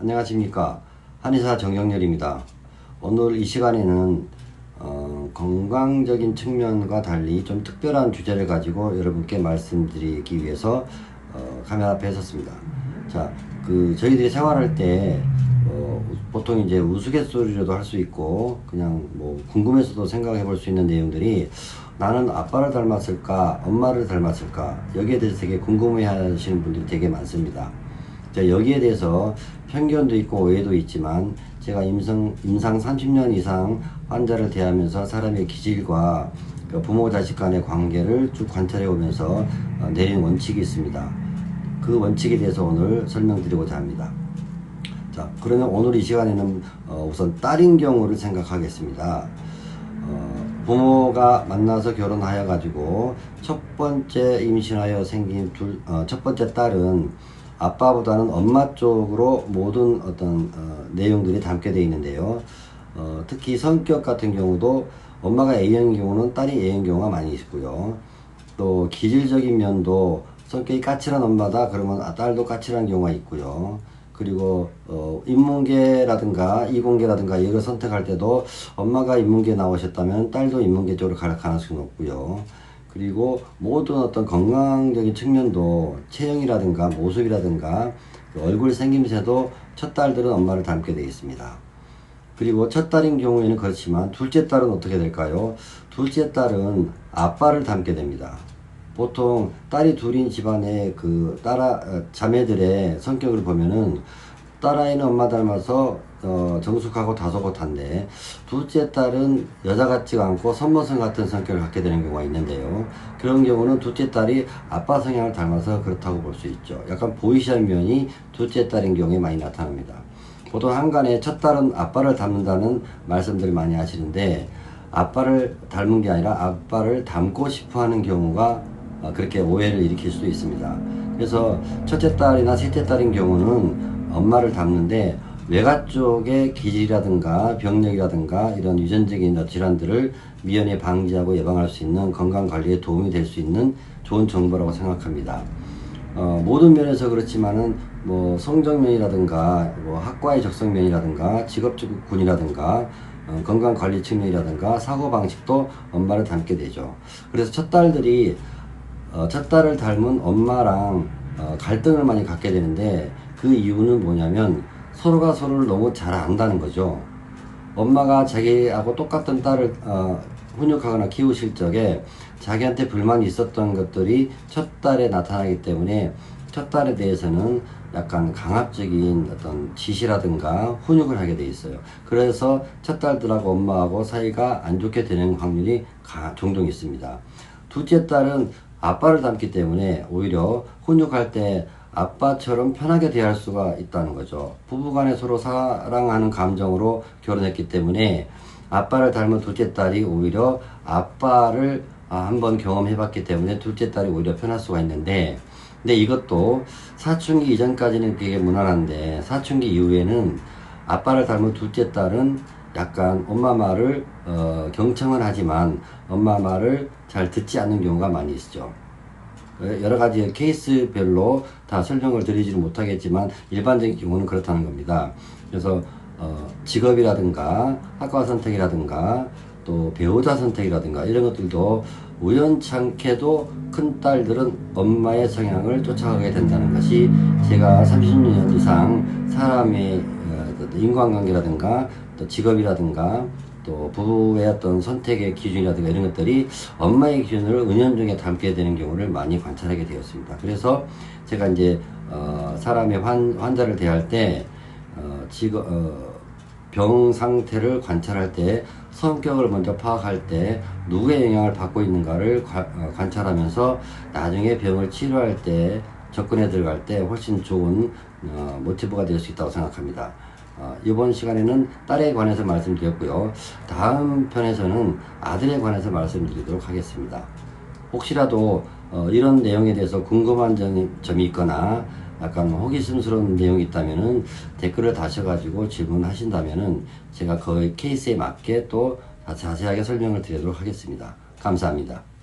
안녕하십니까. 한의사 정경렬입니다. 오늘 이 시간에는 어, 건강적인 측면과 달리 좀 특별한 주제를 가지고 여러분께 말씀드리기 위해서 어, 카메라 앞에 섰습니다. 자, 그 저희들이 생활할 때 어, 보통 이제 우스갯소리로도 할 수 있고 그냥 뭐 궁금해서도 생각해 볼 수 있는 내용들이 나는 아빠를 닮았을까 엄마를 닮았을까 여기에 대해서 되게 궁금해 하시는 분들이 되게 많습니다 자, 여기에 대해서 편견도 있고 오해도 있지만 제가 임상, 임상 30년 이상 환자를 대하면서 사람의 기질과 그 부모 자식 간의 관계를 쭉 관찰해 오면서 어, 내린 원칙이 있습니다. 그 원칙에 대해서 오늘 설명드리고자 합니다. 자, 그러면 오늘 이 시간에는 어, 우선 딸인 경우를 생각하겠습니다. 어, 부모가 만나서 결혼하여 가지고 첫 번째 임신하여 생긴 둘, 어, 첫 번째 딸은 아빠보다는 엄마 쪽으로 모든 어떤 어, 내용들이 담게 되어 있는데요. 어, 특히 성격 같은 경우도 엄마가 A형인 경우는 딸이 A인 경우가 많이 있고요. 또 기질적인 면도 성격이 까칠한 엄마다 그러면 아, 딸도 까칠한 경우가 있고요. 그리고 어, 인문계라든가 이공계라든가 이걸 선택할 때도 엄마가 인문계 나오셨다면 딸도 인문계 쪽으로 갈 가능성이 높고요. 그리고 모든 어떤 건강적인 측면도 체형이라든가 모습이라든가 그 얼굴 생김새도 첫 딸들은 엄마를 닮게 되어 있습니다. 그리고 첫 딸인 경우에는 그렇지만 둘째 딸은 어떻게 될까요? 둘째 딸은 아빠를 닮게 됩니다. 보통 딸이 둘인 집안의 그 딸아 어, 자매들의 성격을 보면은 딸아이는 엄마 닮아서 어, 정숙하고 다소곳한데 둘째 딸은 여자 같지가 않고 선모성 같은 성격을 갖게 되는 경우가 있는데요. 그런 경우는 둘째 딸이 아빠 성향을 닮아서 그렇다고 볼 수 있죠. 약간 보이시한 면이 둘째 딸인 경우에 많이 나타납니다. 보통 한간에 첫 딸은 아빠를 닮는다는 말씀들을 많이 하시는데 아빠를 닮은 게 아니라 아빠를 닮고 싶어 하는 경우가 어, 그렇게 오해를 일으킬 수도 있습니다. 그래서 첫째 딸이나 셋째 딸인 경우는 엄마를 닮는데 외가 쪽의 기질이라든가 병력이라든가 이런 유전적인 질환들을 미연에 방지하고 예방할 수 있는 건강 관리에 도움이 될 수 있는 좋은 정보라고 생각합니다. 어, 모든 면에서 그렇지만은 뭐 성적면이라든가 뭐 학과의 적성면이라든가 직업군이라든가 어, 건강 관리 측면이라든가 사고 방식도 엄마를 닮게 되죠. 그래서 첫 딸들이 어, 첫 딸을 닮은 엄마랑 어, 갈등을 많이 갖게 되는데 그 이유는 뭐냐면 서로가 서로를 너무 잘 안다는 거죠. 엄마가 자기하고 똑같은 딸을 어, 훈육하거나 키우실 적에 자기한테 불만이 있었던 것들이 첫 딸에 나타나기 때문에 첫 딸에 대해서는 약간 강압적인 어떤 지시라든가 훈육을 하게 돼 있어요. 그래서 첫 딸들하고 엄마하고 사이가 안 좋게 되는 확률이 가, 종종 있습니다. 둘째 딸은 아빠를 닮기 때문에 오히려 훈육할 때 아빠처럼 편하게 대할 수가 있다는 거죠. 부부간에 서로 사랑하는 감정으로 결혼했기 때문에 아빠를 닮은 둘째 딸이 오히려 아빠를 아, 한번 경험해봤기 때문에 둘째 딸이 오히려 편할 수가 있는데 근데 이것도 사춘기 이전까지는 되게 무난한데 사춘기 이후에는 아빠를 닮은 둘째 딸은 약간 엄마 말을 어, 경청은 하지만 엄마 말을 잘 듣지 않는 경우가 많이 있죠. 여러 가지 케이스별로 다 설명을 드리지는 못하겠지만 일반적인 경우는 그렇다는 겁니다. 그래서 어, 직업이라든가 학과 선택이라든가 또 배우자 선택이라든가 이런 것들도 우연찮게도 큰 딸들은 엄마의 성향을 쫓아가게 된다는 것이 제가 30년 이상 사람의 어, 인간관계라든가 또 직업이라든가 또 부부의 어떤 선택의 기준이라든가 이런 것들이 엄마의 기준을 은연중에 담게 되는 경우를 많이 관찰하게 되었습니다. 그래서 제가 이제 어, 사람의 환, 환자를 대할 때 어, 직업, 어, 병 상태를 관찰할 때 성격을 먼저 파악할 때 누구의 영향을 받고 있는가를 관, 어, 관찰하면서 나중에 병을 치료할 때 접근해 들어갈 때 훨씬 좋은 어, 모티브가 될 수 있다고 생각합니다. 어, 이번 시간에는 딸에 관해서 말씀드렸고요. 다음 편에서는 아들에 관해서 말씀드리도록 하겠습니다. 혹시라도 어, 이런 내용에 대해서 궁금한 점이, 있거나 약간 호기심스러운 내용이 있다면은 댓글을 다셔가지고 질문하신다면은 제가 그 케이스에 맞게 또 자세하게 설명을 드리도록 하겠습니다. 감사합니다.